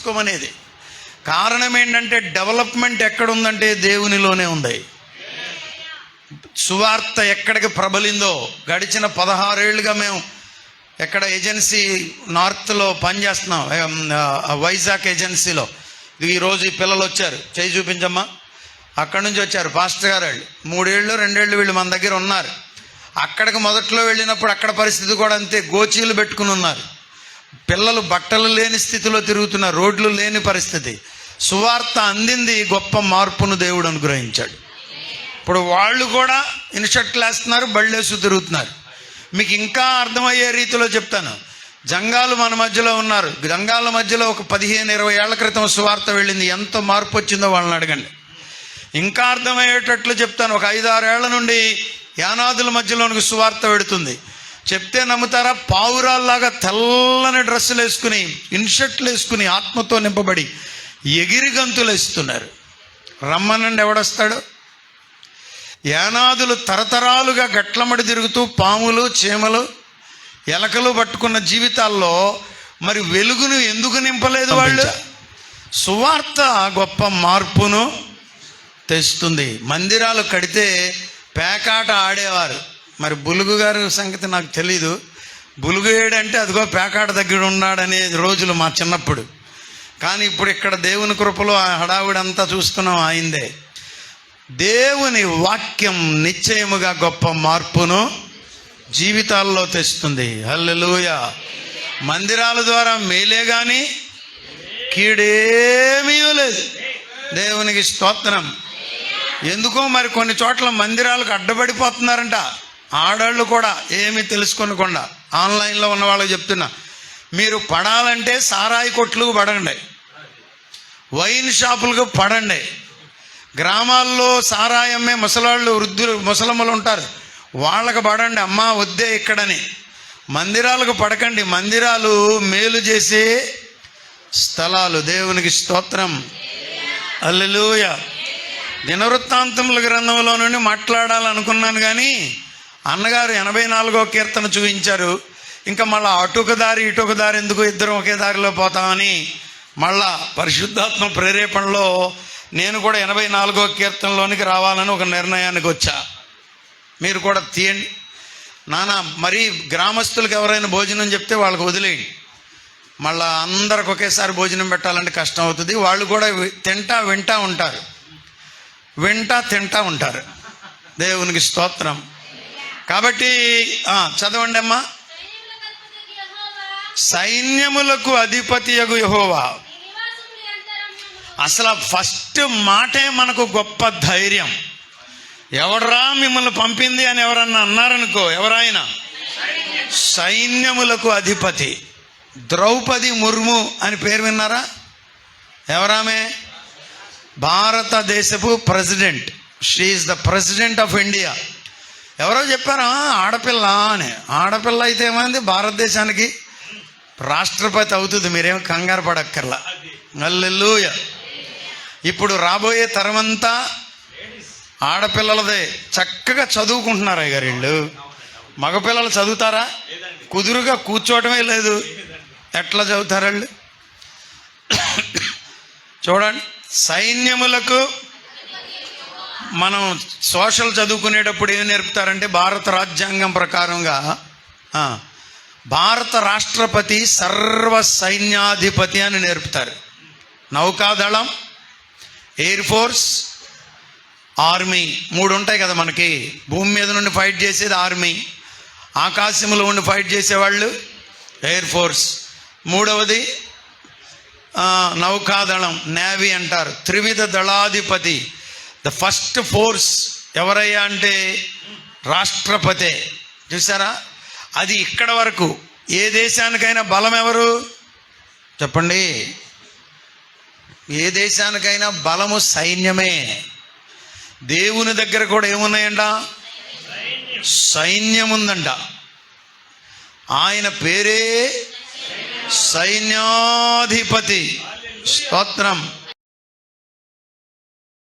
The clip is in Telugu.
తీసుకోమనేది. కారణం ఏంటంటే డెవలప్మెంట్ ఎక్కడుందంటే దేవునిలోనే ఉంది. సువార్త ఎక్కడికి ప్రబలిందో గడిచిన పదహారేళ్ళుగా మేము ఎక్కడ ఏజెన్సీ నార్త్లో పనిచేస్తున్నాం వైజాగ్ ఏజెన్సీలో. ఈరోజు ఈ పిల్లలు వచ్చారు. చేయి చూపించమ్మా. అక్కడి నుంచి వచ్చారు పాస్టర్ గారు వాళ్ళు. మూడేళ్ళు రెండేళ్ళు వీళ్ళు మన దగ్గర ఉన్నారు. అక్కడికి మొదట్లో వెళ్ళినప్పుడు అక్కడ పరిస్థితి కూడా అంతే. గోచీలు పెట్టుకుని ఉన్నారు. పిల్లలు బట్టలు లేని స్థితిలో తిరుగుతున్న రోడ్లు లేని పరిస్థితి. సువార్త అందింది గొప్ప మార్పును దేవుడు అనుగ్రహించాడు. ఇప్పుడు వాళ్ళు కూడా ఇన్షర్ట్లు వేస్తున్నారు బళ్ళేసు తిరుగుతున్నారు. మీకు ఇంకా అర్థమయ్యే రీతిలో చెప్తాను. జంగాలు మన మధ్యలో ఉన్నారు. జంగాల మధ్యలో ఒక పదిహేను ఇరవై ఏళ్ళ క్రితం సువార్త వెళ్ళింది. ఎంత మార్పు వచ్చిందో వాళ్ళని అడగండి. ఇంకా అర్థమయ్యేటట్లు చెప్తాను. ఒక ఐదారేళ్ళ నుండి యానాదుల మధ్యలోనికి సువార్త పెడుతుంది చెప్తే నమ్ముతారా? పావురాల్లాగా తెల్లని డ్రెస్సులు వేసుకుని ఇన్షర్ట్లు వేసుకుని ఆత్మతో నింపబడి ఎగిరి గంతులు వేస్తున్నారు. రమ్మనండి ఎవడొస్తాడు? యానాదులు తరతరాలుగా గట్లమడి తిరుగుతూ పాములు చీమలు ఎలకలు పట్టుకున్న జీవితాల్లో మరి వెలుగును ఎందుకు నింపలేదు వాళ్ళు? సువార్త గొప్ప మార్పును తెస్తుంది. మందిరాలు కడితే పేకాట ఆడేవారు. మరి బులుగు గారి సంగతి నాకు తెలీదు. బులుగు ఏడంటే అదిగో పేకాట దగ్గర ఉన్నాడనే రోజులు మా చిన్నప్పుడు. కానీ ఇప్పుడు ఇక్కడ దేవుని కృపలో ఆ హడావుడంతా చూస్తున్నాం ఆయిందే. దేవుని వాక్యం నిశ్చయముగా గొప్ప మార్పును జీవితాల్లో తెస్తుంది. హల్లెలూయ. మందిరాల ద్వారా మేలే కానీ కీడేమీ లేదు. దేవునికి స్తోత్రం. ఎందుకో మరి కొన్ని చోట్ల మందిరాలకు అడ్డపడిపోతున్నారంట. ఆడవాళ్ళు కూడా ఏమీ తెలుసుకొనకుండా ఆన్లైన్లో ఉన్న వాళ్ళకి చెప్తున్నా మీరు పడాలంటే సారాయి కొట్లకు పడండి. వైన్ షాపులకు పడండి. గ్రామాల్లో సారాయి అమ్మే ముసలాళ్ళు వృద్ధులు ముసలమ్మలు ఉంటారు. వాళ్ళకు పడండి అమ్మ వద్దే ఇక్కడని. మందిరాలకు పడకండి. మందిరాలు మేలు చేసే స్థలాలు. దేవునికి స్తోత్రం. అల్లెలూయ దినవృత్తాంతముల గ్రంథంలో నుండి మాట్లాడాలనుకున్నాను కానీ అన్నగారు ఎనభై నాలుగో కీర్తన చూపించారు. ఇంకా మళ్ళా అటుక దారి ఇటుక దారి ఎందుకు ఇద్దరం ఒకే దారిలో పోతామని మళ్ళా పరిశుద్ధాత్మ ప్రేరేపణలో నేను కూడా ఎనభై నాలుగో కీర్తనలోనికి రావాలని ఒక నిర్ణయానికి వచ్చా. మీరు కూడా తీయండి. నాన్న మరీ గ్రామస్తులకు ఎవరైనా భోజనం చెప్తే వాళ్ళకి వదిలేయండి. మళ్ళా అందరికి ఒకేసారి భోజనం పెట్టాలంటే కష్టం అవుతుంది. వాళ్ళు కూడా తింటా వింటా ఉంటారు. వింటా తింటా ఉంటారు. దేవునికి స్తోత్రం. కాబట్టి చదవండి అమ్మా. సైన్యములకు అధిపతి యగు యహోవా. అసలు ఫస్ట్ మాటే మనకు గొప్ప ధైర్యం. ఎవడరా మిమ్మల్ని పంపింది అని ఎవరన్నా అన్నారనుకో ఎవరైనా సైన్యములకు అధిపతి. ద్రౌపది ముర్ము అని పేరు విన్నారా? ఎవరామే? భారతదేశపు president. She is the president of India ఎవరో చెప్పారా? ఆడపిల్ల అని. ఆడపిల్ల అయితే ఏమైంది? భారతదేశానికి రాష్ట్రపతి అవుతుంది. మీరేం కంగారు పడక్కర్లా. అల్లెల్లుయ ఇప్పుడు రాబోయే తరమంతా ఆడపిల్లలదే. చక్కగా చదువుకుంటున్నారు అయ్యగారు వీళ్ళు. మగపిల్లలు చదువుతారా? కుదురుగా కూర్చోవటమే లేదు. ఎట్లా చదువుతారు వాళ్ళు? చూడండి. సైన్యములకు మనం సోషల్ చదువుకునేటప్పుడు ఏం నేర్పుతారంటే భారత రాజ్యాంగం ప్రకారంగా భారత రాష్ట్రపతి సర్వ సైన్యాధిపతి అని నేర్పుతారు. నౌకాదళం ఎయిర్ ఫోర్స్ ఆర్మీ మూడు ఉంటాయి కదా మనకి. భూమి మీద నుండి ఫైట్ చేసేది ఆర్మీ. ఆకాశంలో ఉండి ఫైట్ చేసేవాళ్ళు ఎయిర్ ఫోర్స్. మూడవది నౌకాదళం నేవీ అంటారు. త్రివిధ దళాధిపతి. ద ఫస్ట్ ఫోర్స్ ఎవరయ్యా అంటే రాష్ట్రపతే. చూసారా అది ఇక్కడ వరకు. ఏ దేశానికైనా బలం ఎవరు? చెప్పండి. ఏ దేశానికైనా బలము సైన్యమే. దేవుని దగ్గర కూడా ఏమున్నాయంట? సైన్యం ఉందంట ఆయన పేరే సైన్యాధిపతి. స్తోత్రం.